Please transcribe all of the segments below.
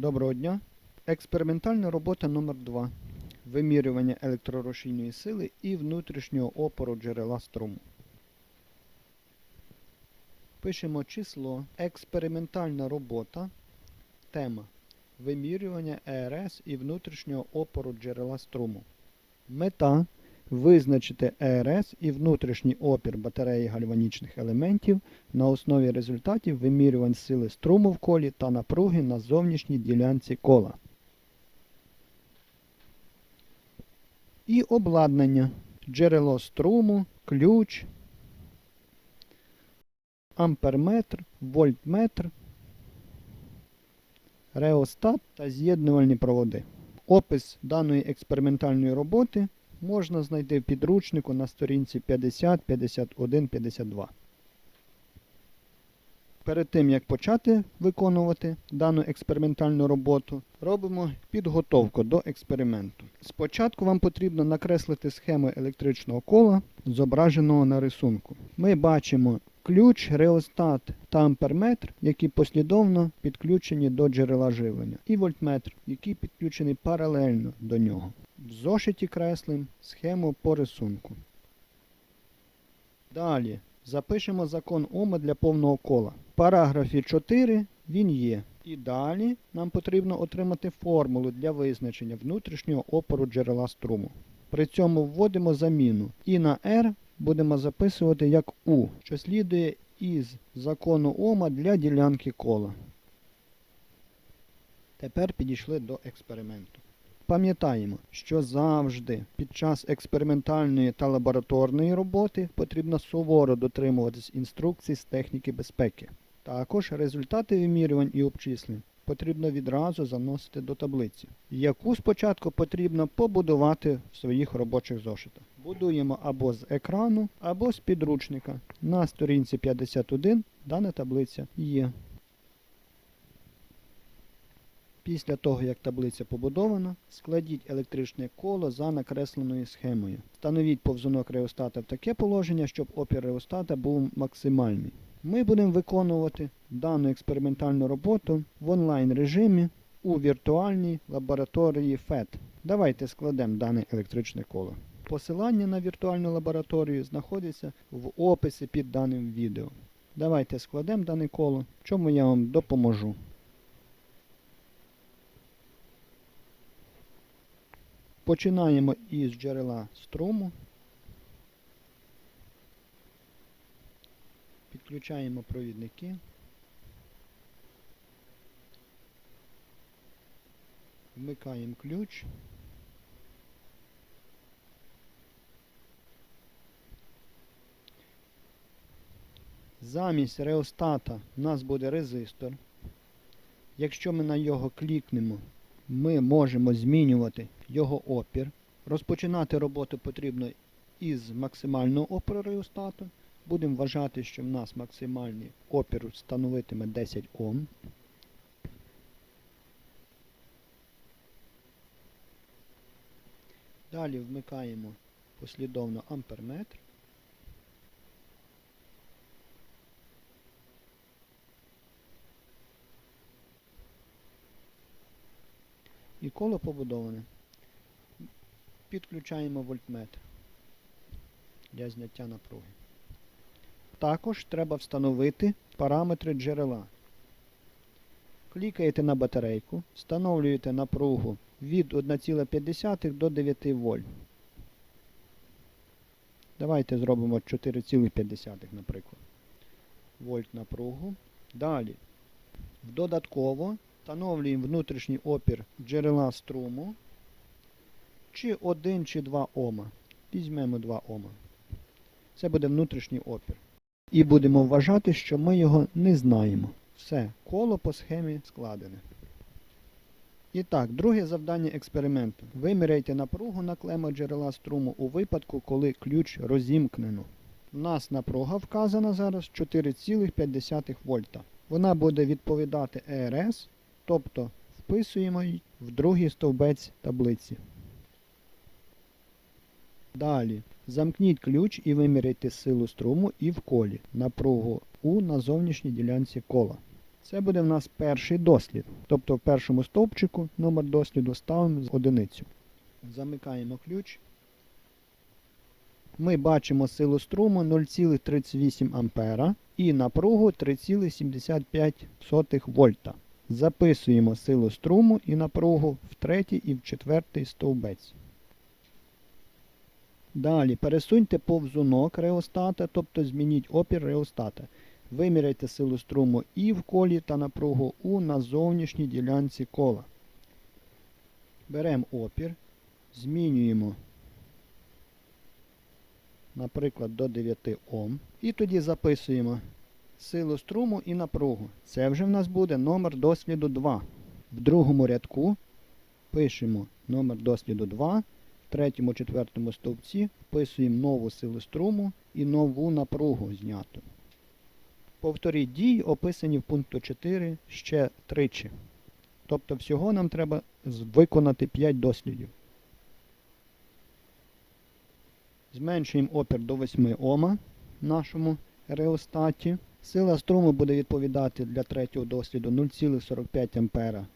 Доброго дня. Експериментальна робота номер 2 Вимірювання електророшійної сили і внутрішнього опору джерела струму. Пишемо число Експериментальна робота. Тема Вимірювання ЕРС і внутрішнього опору джерела струму. Мета визначити ЕРС і внутрішній опір батареї гальванічних елементів на основі результатів вимірювань сили струму в колі та напруги на зовнішній ділянці кола. І обладнання. Джерело струму, ключ, амперметр, вольтметр, реостат та з'єднувальні проводи. Опис даної експериментальної роботи можна знайти в підручнику на сторінці 50, 51, 52. Перед тим як почати виконувати дану експериментальну роботу, робимо підготовку до експерименту. Спочатку вам потрібно накреслити схему електричного кола, зображеного на рисунку. Ми бачимо ключ, реостат та амперметр, які послідовно підключені до джерела живлення, і вольтметр, який підключений паралельно до нього. В зошиті креслим схему по рисунку. Далі запишемо закон Ома для повного кола. В параграфі 4 він є. І далі нам потрібно отримати формулу для визначення внутрішнього опору джерела струму. При цьому вводимо заміну і на R будемо записувати як U, що слідує із закону Ома для ділянки кола. Тепер підійшли до експерименту. Пам'ятаємо, що завжди під час експериментальної та лабораторної роботи потрібно суворо дотримуватись інструкцій з техніки безпеки. Також результати вимірювань і обчислень потрібно відразу заносити до таблиці, яку спочатку потрібно побудувати в своїх робочих зошитах. Будуємо або з екрану, або з підручника. На сторінці 51 дана таблиця є. Після того, як таблиця побудована, складіть електричне коло за накресленою схемою. Встановіть повзунок реостата в таке положення, щоб опір реостата був максимальний. Ми будемо виконувати дану експериментальну роботу в онлайн режимі у віртуальній лабораторії FET. Давайте складемо дане електричне коло. Посилання на віртуальну лабораторію знаходиться в описі під даним відео. Давайте складемо дане коло, в чому я вам допоможу. Починаємо із джерела струму. Підключаємо провідники. Вмикаємо ключ. Замість реостата у нас буде резистор. Якщо ми на його клікнемо, ми можемо змінювати його опір. Розпочинати роботу потрібно із максимального опору реостату. Будемо вважати, що в нас максимальний опір становитиме 10 Ом. Далі вмикаємо послідовно амперметр. І коло побудоване. Підключаємо вольтметр для зняття напруги. Також треба встановити параметри джерела. Клікаєте на батарейку, встановлюєте напругу від 1,5 до 9 вольт. Давайте зробимо 4,5, наприклад. Вольт напругу. Далі. Додатково встановлюємо внутрішній опір джерела струму. Чи 1 чи 2 Ома. Візьмемо 2 Ома. Це буде внутрішній опір. І будемо вважати, що ми його не знаємо. Все, коло по схемі складене. І так, друге завдання експерименту. Виміряйте напругу на клемах джерела струму у випадку, коли ключ розімкнено. У нас напруга вказана зараз 4,5 вольта. Вона буде відповідати ЕРС, тобто вписуємо в другий стовбець таблиці. Далі. Замкніть ключ і виміряйте силу струму і в колі, напругу У на зовнішній ділянці кола. Це буде в нас перший дослід. Тобто в першому стовпчику номер досліду ставимо з одиницю. Замикаємо ключ. Ми бачимо силу струму 0,38 ампера і напругу 3,75 вольта. Записуємо силу струму і напругу в третій і в четвертий стовбець. Далі пересуньте повзунок реостата, тобто змініть опір реостата. Виміряйте силу струму і в колі та напругу У на зовнішній ділянці кола. Беремо опір, змінюємо, наприклад, до 9 Ом. І тоді записуємо силу струму і напругу. Це вже в нас буде номер досліду 2. В другому рядку пишемо номер досліду 2. Третьому, четвертому стовпці вписуємо нову силу струму і нову напругу зняту. Повторіть дії, описані в пункту 4 ще тричі. Тобто всього нам треба виконати 5 дослідів. Зменшуємо опір до 8 Ома в нашому реостаті. Сила струму буде відповідати для третього досліду 0,45 ампера.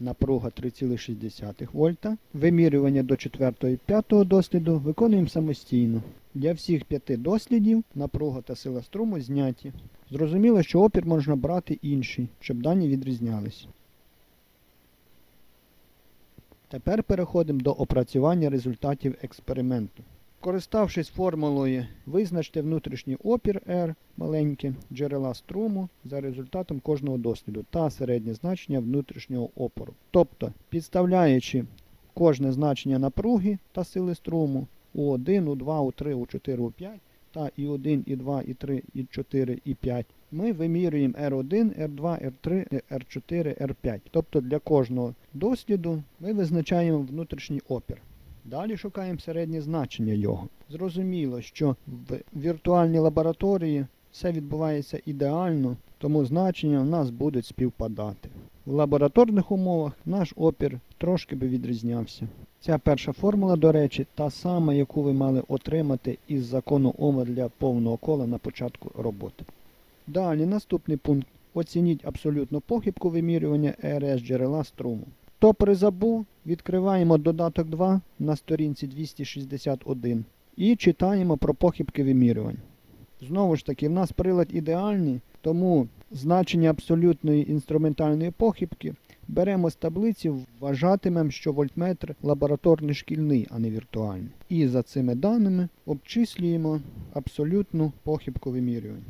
Напруга 3,6 вольта. Вимірювання до 4 і 5 досліду виконуємо самостійно. Для всіх п'яти дослідів напруга та сила струму зняті. Зрозуміло, що опір можна брати інший, щоб дані відрізнялись. Тепер переходимо до опрацювання результатів експерименту. Користавшись формулою, визначте внутрішній опір R маленьке джерела струму за результатом кожного досліду та середнє значення внутрішнього опору. Тобто, підставляючи кожне значення напруги та сили струму у 1, у 2, у 3, у 4, у 5 та і 1, і 2, і 3, і 4, і 5, ми вимірюємо R1, R2, R3, R4, R5. Тобто для кожного досліду ми визначаємо внутрішній опір. Далі шукаємо середнє значення його. Зрозуміло, що в віртуальній лабораторії все відбувається ідеально, тому значення в нас будуть співпадати. В лабораторних умовах наш опір трошки би відрізнявся. Ця перша формула, до речі, та сама, яку ви мали отримати із закону Ома для повного кола на початку роботи. Далі наступний пункт. Оцініть абсолютну похибку вимірювання РС джерела струму. Хто призабув, відкриваємо додаток 2 на сторінці 261 і читаємо про похибки вимірювань. Знову ж таки, в нас прилад ідеальний, тому значення абсолютної інструментальної похибки беремо з таблиці, вважатимемо, що вольтметр лабораторний шкільний, а не віртуальний. І за цими даними обчислюємо абсолютну похибку вимірювань.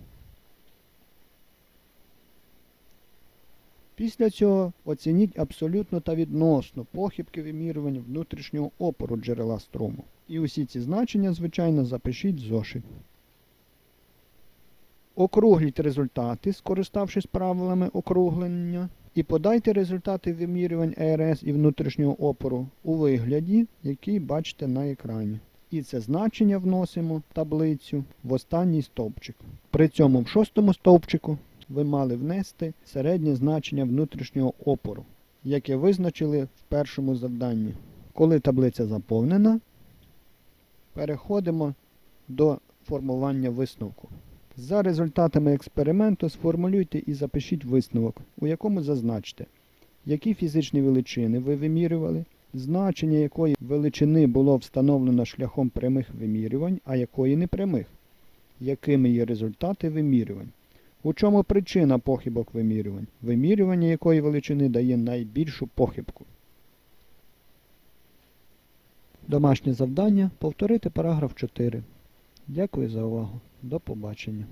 Після цього оцініть абсолютно та відносно похибки вимірювання внутрішнього опору джерела струму. І усі ці значення, звичайно, запишіть в зошит. Округліть результати, скориставшись правилами округлення, і подайте результати вимірювань ЕРС і внутрішнього опору у вигляді, який бачите на екрані. І це значення вносимо в таблицю в останній стовпчик. При цьому в шостому стовпчику ви мали внести середнє значення внутрішнього опору, яке визначили в першому завданні. Коли таблиця заповнена, переходимо до формування висновку. За результатами експерименту сформулюйте і запишіть висновок, у якому зазначте, які фізичні величини ви вимірювали, значення якої величини було встановлено шляхом прямих вимірювань, а якої непрямих, якими є результати вимірювань. У чому причина похибок вимірювань? Вимірювання якої величини дає найбільшу похибку. Домашнє завдання повторити параграф 4. Дякую за увагу. До побачення.